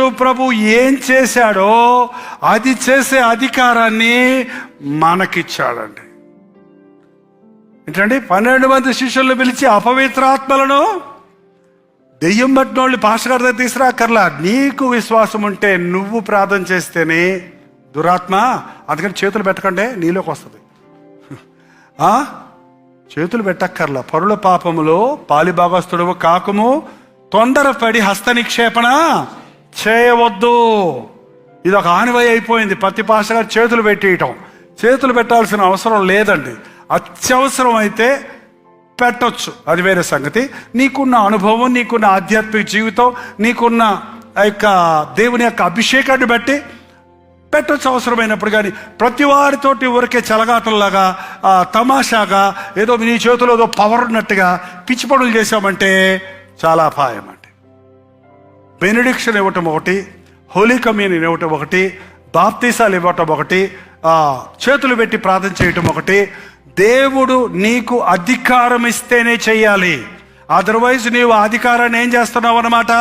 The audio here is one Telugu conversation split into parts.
ప్రభు ఏం చేశాడో అది చేసే అధికారాన్ని మనకిచ్చాడండి. ఏంటండి? పన్నెండు మంది శిష్యులను పిలిచి అపవిత్రాత్మలను దెయ్యం పట్టిన వాళ్ళు పాస్టర్ గారి దగ్గర తీసుకురాకర్లా. నీకు విశ్వాసం ఉంటే నువ్వు ప్రార్థన చేస్తేనే దురాత్మ. అందుకని చేతులు పెట్టకండి నీలోకి వస్తుంది. ఆ? చేతులు పెట్టక్కర్లా. పరుల పాపములో పాలిభాగస్తుడు కాకము. తొందరపడి హస్త నిక్షేపణ చేయవద్దు. ఇది ఒక ఆనివై అయిపోయింది. ప్రతి పాష చేతులు పెట్టేయటం. చేతులు పెట్టాల్సిన అవసరం లేదండి. అత్యవసరం అయితే పెట్టొచ్చు. అది వేరే సంగతి. నీకున్న అనుభవం నీకున్న ఆధ్యాత్మిక జీవితం నీకున్న ఆ యొక్క దేవుని యొక్క అభిషేకాన్ని బట్టి పెట్టచ్చు అవసరమైనప్పుడు కానీ ప్రతి వారితోటి ఊరికే చెలగాటంలాగా తమాషాగా ఏదో నీ చేతిలో ఏదో పవర్ ఉన్నట్టుగా పిచ్చి పనులు చేశామంటే చాలా అపాయం అండి బెనిడిక్షన్ ఇవ్వటం ఒకటి హోలీ కమ్యూనియన్ ఇవ్వటం ఒకటి బాప్తీసాలు ఇవ్వటం ఒకటి చేతులు పెట్టి ప్రార్థన చేయటం ఒకటి. దేవుడు నీకు అధికారం ఇస్తేనే చేయాలి అదర్వైజ్ నీవు అధికారాన్ని ఏం చేస్తున్నావు అన్నమాట?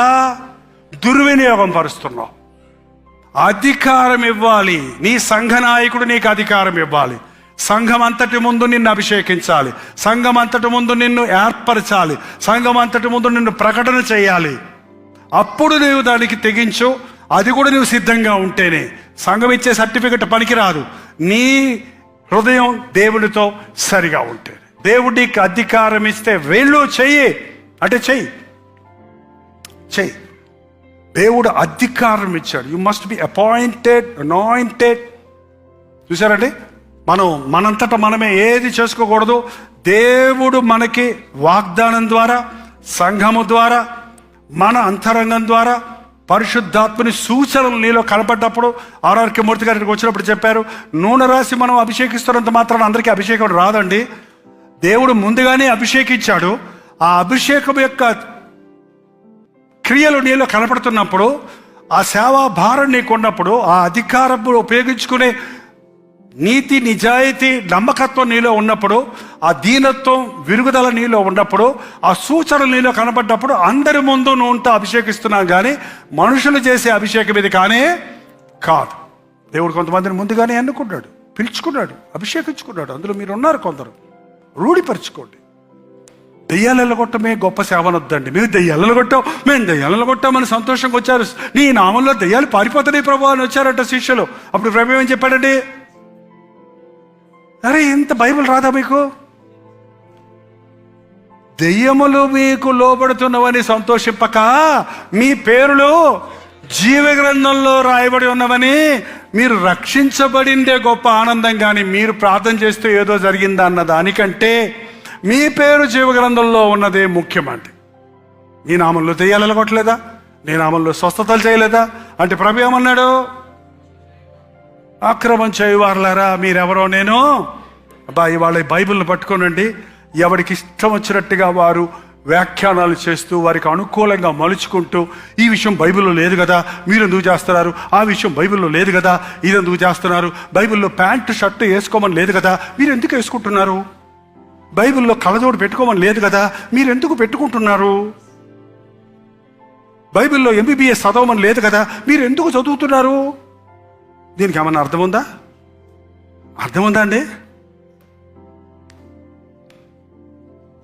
దుర్వినియోగం పరుస్తున్నావు. అధికారం ఇవ్వాలి. నీ సంఘ నాయకుడు నీకు అధికారం ఇవ్వాలి. సంఘం అంతటి ముందు నిన్ను అభిషేకించాలి. సంఘం అంతటి ముందు నిన్ను ఏర్పరచాలి. సంఘం అంతటి ముందు నిన్ను ప్రకటన చేయాలి. అప్పుడు నీవు దానికి తెగించు. అది కూడా నువ్వు సిద్ధంగా ఉంటేనే. సంఘం ఇచ్చే సర్టిఫికెట్ పనికిరాదు. నీ హృదయం దేవుడితో సరిగా ఉంటే. దేవుడికి అధికారం ఇస్తే వెళ్ళు చెయ్యి. అంటే చెయ్యి. చెయ్యి. దేవుడు అధికారం ఇచ్చాడు. You must be appointed anointed చూసారండి మనం మనంతట మనమే ఏది చేసుకోకూడదు. దేవుడు మనకి వాగ్దానం ద్వారా సంఘము ద్వారా మన అంతరంగం ద్వారా పరిశుద్ధాత్మని సూచనలు నీలో కనపడ్డప్పుడు ఆర్ఆర్కే మూర్తి గారికి వచ్చినప్పుడు చెప్పారు నూనె రాసి మనం అభిషేకిస్తున్నంత మాత్రం అందరికీ అభిషేకం రాదండి. దేవుడు ముందుగానే అభిషేకించాడు. ఆ అభిషేకం యొక్క క్రియలు నీలో కనపడుతున్నప్పుడు ఆ సేవా భారం నీకున్నప్పుడు ఆ అధికారం ఉపయోగించుకునే నీతి నిజాయితీ నమ్మకత్వం నీలో ఉన్నప్పుడు ఆ దీనత్వం విరుగుదల నీలో ఉన్నప్పుడు ఆ సూచనలు నీలో కనబడ్డప్పుడు అందరి ముందు నూనెతో అభిషేకిస్తున్నాం కానీ మనుషులు చేసే అభిషేకం ఇది కానీ కాదు. దేవుడు కొంతమందిని ముందుగానే ఎన్నుకున్నాడు పిలుచుకున్నాడు అభిషేకించుకున్నాడు. అందులో మీరు ఉన్నారు కొందరు. రూఢిపరచుకోండి. దెయ్యాలు కొట్టమే గొప్ప సేవనొద్దండి మేము దెయ్యాలలో కొట్టాం మేము దెయ్యాలలో కొట్టామని సంతోషంగా వచ్చారు. నీ నామంలో దెయ్యాలు పారిపోతాయి ప్రభు అని వచ్చారట శిష్యులు. అప్పుడు ప్రభు ఏం చెప్పాడండి? అరే ఇంత బైబిల్ రాదా మీకు? దెయ్యములు మీకు లోబడుతున్నవని సంతోషింపక మీ పేరులు జీవ గ్రంథంలో రాయబడి ఉన్నవని మీరు రక్షించబడిందే గొప్ప ఆనందం. కానీ మీరు ప్రార్థన చేస్తూ ఏదో జరిగిందా అన్న దానికంటే మీ పేరు జీవ గ్రంథంలో ఉన్నదే ముఖ్యమండి. నీ నామంలో దెయ్యాలు కొట్టలేదా నీ నామంలో స్వస్థతలు చేయలేదా? అంటే ప్రభు ఏమన్నాడు? ఆక్రమం చేయవారులారా? మీరెవరో నేను? అబ్బా ఇవాళ బైబిల్ని పట్టుకోనండి ఎవరికి ఇష్టం వచ్చినట్టుగా వారు వ్యాఖ్యానాలు చేస్తూ వారికి అనుకూలంగా మలుచుకుంటూ ఈ విషయం బైబిల్లో లేదు కదా మీరు ఎందుకు చేస్తున్నారు? ఆ విషయం బైబిల్లో లేదు కదా ఇది ఎందుకు చేస్తున్నారు? బైబిల్లో ప్యాంటు షర్టు వేసుకోమని లేదు కదా మీరు ఎందుకు వేసుకుంటున్నారు? బైబిల్లో కళ్ళజోడు పెట్టుకోమని లేదు కదా మీరు ఎందుకు పెట్టుకుంటున్నారు? బైబిల్లో ఎంబీబీఎస్ చదవమని లేదు కదా మీరు ఎందుకు చదువుతున్నారు? దీనికి ఏమన్నా అర్థం ఉందా అర్థం ఉందా అండి?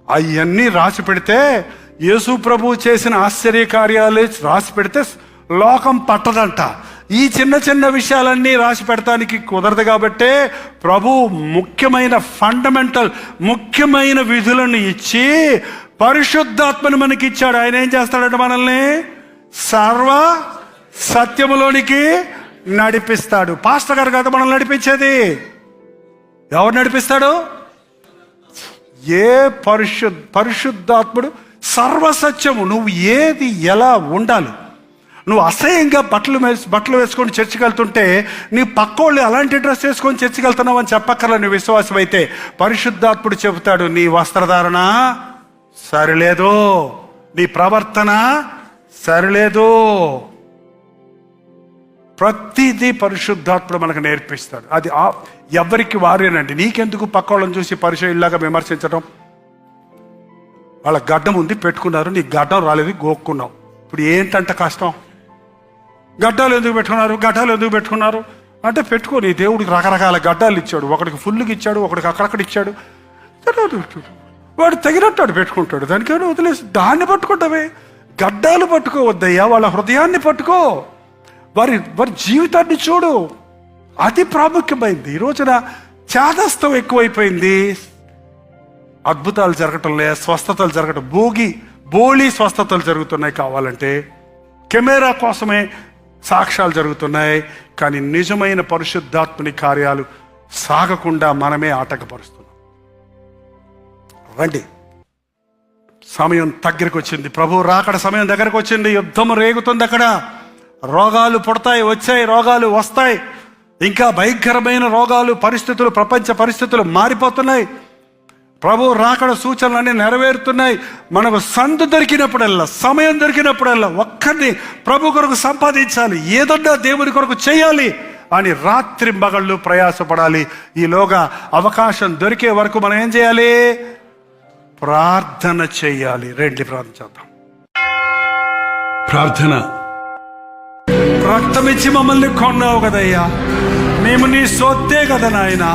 అవన్నీ రాసి పెడితే యేసు ప్రభు చేసిన ఆశ్చర్య కార్యాలు రాసి పెడితే లోకం పట్టదంట. ఈ చిన్న చిన్న విషయాలన్నీ రాసి పెడతానికి కుదరదు కాబట్టే ప్రభు ముఖ్యమైన ఫండమెంటల్ ముఖ్యమైన విధులను ఇచ్చి పరిశుద్ధాత్మను మనకి ఇచ్చాడు ఆయన ఏం చేస్తాడంటే మనల్ని? సర్వ సత్యములోనికి నడిపిస్తాడు. పాస్టర్ గారు కదా మనం నడిపించేది. ఎవరు నడిపిస్తాడు? ఏ పరిశుద్ధ పరిశుద్ధాత్ముడు సర్వసత్యము నువ్వు ఏది ఎలా ఉండాలి నువ్వు అసహ్యంగా బట్టలు బట్టలు వేసుకొని చర్చికి వెళ్తుంటే నీ పక్కోళ్ళు అలాంటి డ్రెస్ వేసుకొని చర్చికి వెళ్తున్నావు అని చెప్పక్కర్ల నీ విశ్వాసం అయితే పరిశుద్ధాత్ముడు చెబుతాడు నీ వస్త్రధారణ సరిలేదు నీ ప్రవర్తన సరిలేదు. ప్రతిదీ పరిశుద్ధాత్ముడు మనకు నేర్పిస్తాడు. అది ఎవరికి వారేనండి? నీకెందుకు పక్క వాళ్ళని చూసి పరిచయంలాగా విమర్శించడం? వాళ్ళ గడ్డం ఉంది పెట్టుకున్నారు. నీ గడ్డం రాలేదు గోక్కున్నావు. ఇప్పుడు ఏంటంట కష్టం? గడ్డాలు ఎందుకు పెట్టుకున్నారు? గడ్డాలు ఎందుకు పెట్టుకున్నారు? అంటే పెట్టుకొని దేవుడికి రకరకాల గడ్డాలు ఇచ్చాడు. ఒకడికి ఫుల్గా ఇచ్చాడు ఒకడికి అక్కడక్కడ ఇచ్చాడు. వాడు తగినట్టు పెట్టుకుంటాడు. దానికేమో వదిలేసి దాన్ని పట్టుకుంటావే. గడ్డాలు పట్టుకోవద్దయ్యా వాళ్ళ హృదయాన్ని పట్టుకో. వారి వారి జీవితాన్ని చూడు. అది ప్రాముఖ్యమైంది. ఈ రోజున చాదస్తం ఎక్కువైపోయింది. అద్భుతాలు జరగటం లే స్వస్థతలు జరగటం. భోగి బోళి స్వస్థతలు జరుగుతున్నాయి కావాలంటే. కెమెరా కోసమే సాక్ష్యాలు జరుగుతున్నాయి. కానీ నిజమైన పరిశుద్ధాత్మని కార్యాలు సాగకుండా మనమే ఆటంకపరుస్తున్నాం. రండి. సమయం దగ్గరకు వచ్చింది ప్రభు రాకడ సమయం దగ్గరకు వచ్చింది యుద్ధం రేగుతుంది అక్కడ. రోగాలు పుడతాయి వచ్చాయి రోగాలు వస్తాయి. ఇంకా భయంకరమైన రోగాలు పరిస్థితులు ప్రపంచ పరిస్థితులు మారిపోతున్నాయి. ప్రభు రాకడ సూచనలన్నీ నెరవేరుతున్నాయి. మనకు సందు దొరికినప్పుడల్లా సమయం దొరికినప్పుడల్లా ఒక్కరిని ప్రభు కొరకు సంపాదించాలి. ఏదన్నా దేవుని కొరకు చేయాలి అని రాత్రి మగళ్ళు ప్రయాసపడాలి. ఈలోగా అవకాశం దొరికే వరకు మనం ఏం చేయాలి? ప్రార్థన చేయాలి. రెండు ప్రార్థన చేద్దాం. ప్రార్థన రక్తమిచ్చి మమ్మల్ని కొన్నావు కదయ్యా. మేము నీ సొత్తే కదా నాయన.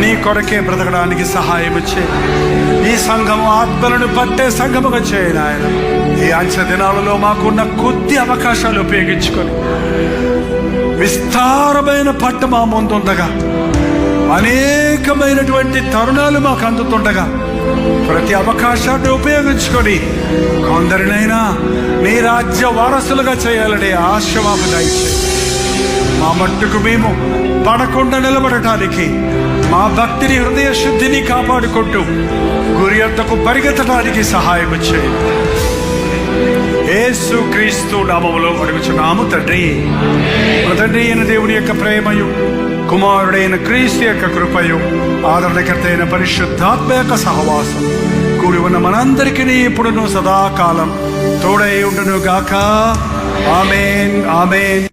నీ కొరకే బ్రతకడానికి సహాయం ఇచ్చే ఈ సంఘం ఆత్మలను పట్టే సంఘముగా చేయి నాయన. ఈ అంచె దినాలలో మాకున్న కొద్ది అవకాశాలు ఉపయోగించుకొని విస్తారమైన పట్టు మా ముందుండగా అనేకమైనటువంటి తరుణాలు మాకు అందుతుండగా ప్రతి అవకాశాన్ని ఉపయోగించుకొని కొందరినైనా నీ రాజ్య వారసులుగా చేయాలనే ఆశ మాకు మా మట్టుకు మేము పడకుండా నిలబడటానికి మా భక్తిని హృదయ శుద్ధిని కాపాడుకుంటూ గురి అంతకు పరిగెత్తడానికి సహాయం చేయండి. ఏసు క్రీస్తు నామములో అడుగుచున్నాము తండ్రి. తండ్రి అయిన దేవుని యొక్క ప్రేమయు కుమారుడైన క్రీస్తు యొక్క కృపయు ఆదరణకర్త అయిన పరిశుద్ధాత్మ యొక్క సహవాసం కూడి ఉన్న మనందరికీ ఇప్పుడును సదాకాలం తోడై ఉండును గాక ఆమెన్ ఆమెన్.